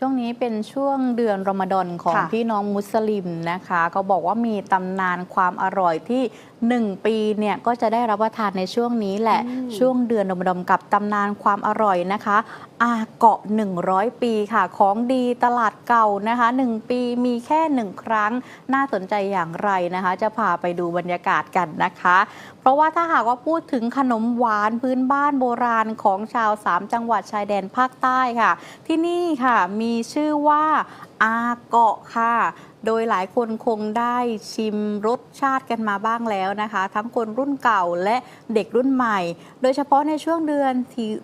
ช่วงนี้เป็นช่วงเดือนรอมฎอนของค่ะพี่น้องมุสลิมนะคะก็บอกว่ามีตำนานความอร่อยที่1ปีเนี่ยก็จะได้รับประทานในช่วงนี้แหละอืมช่วงเดือนรอมฎอนกับตำนานความอร่อยนะคะอาเกาะ 100 ปีค่ะ ของดีตลาดเก่านะคะ 1 ปีมีแค่1ครั้งน่าสนใจอย่างไรนะคะ จะพาไปดูบรรยากาศกันนะคะ เพราะว่าถ้าหากว่าพูดถึงขนมหวานพื้นบ้านโบราณของชาว 3 จังหวัดชายแดนภาคใต้ค่ะ ที่นี่ค่ะมีีชื่อว่าอาเกาะค่ะ โดยหลายคนคงได้ชิมรสชาติกันมาบ้างแล้วนะคะ ทั้งคนรุ่นเก่าและเด็กรุ่นใหม่ โดยเฉพาะในช่วงเดือน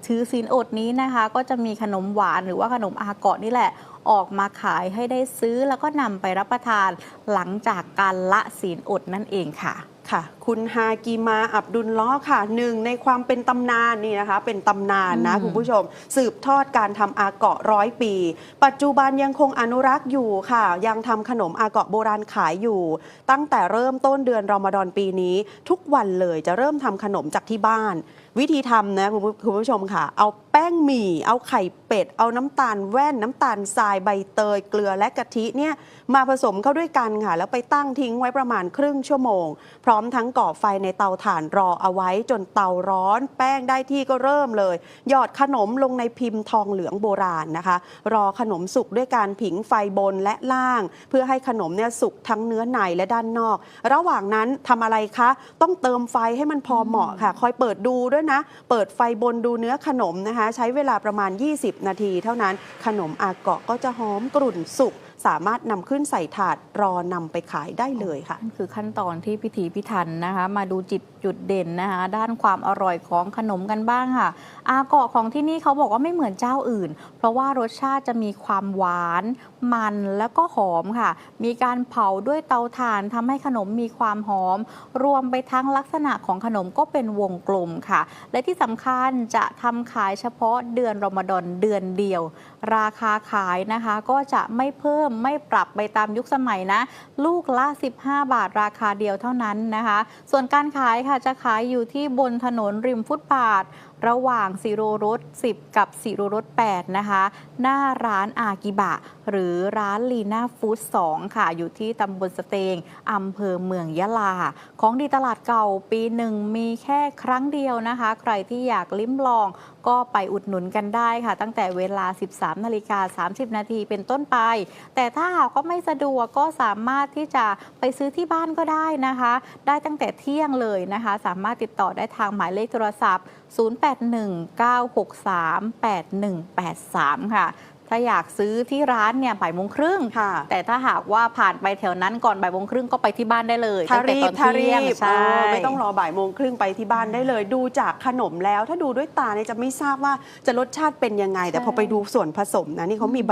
ถือศีลอดนี้นะคะ ก็จะมีขนมหวานหรือว่าขนมอาเกาะนี่แหละออกมาขายให้ได้ซื้อแล้วก็นำไปรับประทานหลังจากการละศีลอดนั่นเองค่ะ ค่ะ คุณฮากีมาอับดุลล้อฮ์ค่ะหนึ่งในความเป็นตำนานนี่นะคะ เป็นตำนานนะอืมคุณผู้ชม สืบทอดการทำอาเกาะร้อยปี ปัจจุบันยังคงอนุรักษ์อยู่ค่ะ ยังทำขนมอาเกาะโบราณขายอยู่ ตั้งแต่เริ่มต้นเดือนรอมฎอนปีนี้ ทุกวันเลยจะเริ่มทำขนมจากที่บ้าน วิธีทำนะคุณผู้ชมค่ะ เอาแป้งหมี่ เอาไข่เป็ด เอาน้ำตาลแว่น น้ำตาลทรายใบเตย เกลือและกะทิเนี่ยมาผสมเข้าด้วยกันค่ะ แล้วไปตั้งทิ้งไว้ประมาณครึ่งชั่วโมง พร้อมทั้งก่อไฟในเตาถ่านรอเอาไว้จนเตาร้อน แป้งได้ที่ก็เริ่มเลย หยอดขนมลงในพิมพ์ทองเหลืองโบราณนะคะ รอขนมสุกด้วยการผิงไฟบนและล่าง เพื่อให้ขนมเนี่ยสุกทั้งเนื้อในและด้านนอก ระหว่างนั้นทำอะไรคะ ต้องเติมไฟให้มันพอเหมาะค่ะ คอยเปิดดูด้วยนะ เปิดไฟบนดูเนื้อขนมนะคะ ใช้เวลาประมาณ 20 นาทีเท่านั้นขนมอาเกาะก็จะหอมกรุ่นสุก สามารถนำขึ้นใส่ถาดรอนำไปขายได้เลยค่ะนั่นคือขั้นตอนที่พิถีพิถันนะคะ มาดูจิตจุดเด่นนะคะ ด้านความอร่อยของขนมกันบ้างค่ะ อาเกาะของที่นี่เขาบอกว่าไม่เหมือนเจ้าอื่น เพราะว่ารสชาติจะมีความหวานมันแล้วก็หอมค่ะ มีการเผาด้วยเตาถ่านทำให้ขนมมีความหอม รวมไปทั้งลักษณะของขนมก็เป็นวงกลมค่ะ และที่สำคัญจะทำขายเฉพาะเดือนรอมฎอนเดือนเดียว ราคาขายนะคะก็จะไม่เพิ่มไม่ปรับไปตามยุคสมัยนะ ลูกละ 15 บาทราคาเดียวเท่านั้นนะคะ ส่วนการขายค่ะจะขายอยู่ที่บนถนนริมฟุตบาท ระหว่างสิโรรถ10 กับสิโรรถ8นะคะ หน้าร้านอากิบะ หรือร้านลีน่าฟู้ด2ค่ะ อยู่ที่ตำบลสเตงอำเภอเมืองยะลา ของดีตลาดเก่าปีหนึ่งมีแค่ครั้งเดียวนะคะ ใครที่อยากลิ้มลองก็ไปอุดหนุนกันได้ค่ะ ตั้งแต่เวลา 13 นาฬิกา 30 นาทีเป็นต้นไป แต่ถ้าหากว่าไม่สะดวกก็สามารถที่จะไปซื้อที่บ้านก็ได้นะคะ ได้ตั้งแต่เที่ยงเลยนะคะ สามารถติดต่อได้ทางหมายเลขโทรศัพท์0819638183 ค่ะ ถ้าอยากซื้อที่ร้านเนี่ยบ่ายโมงครึ่งค่ะ แต่ถ้าหากว่าผ่านไปแถวนั้นก่อนบ่ายโมงครึ่งก็ไปที่บ้านได้เลยถ้าตั้งแต่รีตบอนถ้ารีเที่ยงบใช่เออไม่ต้องรอบ่ายโมงครึ่งไปที่บ้านได้เลย ดูจากขนมแล้ว ถ้าดูด้วยตาเนี่ยจะไม่ทราบว่าจะรสชาติเป็นยังไง แต่พอไปดูส่วนผสมนะนี่เขามีใบ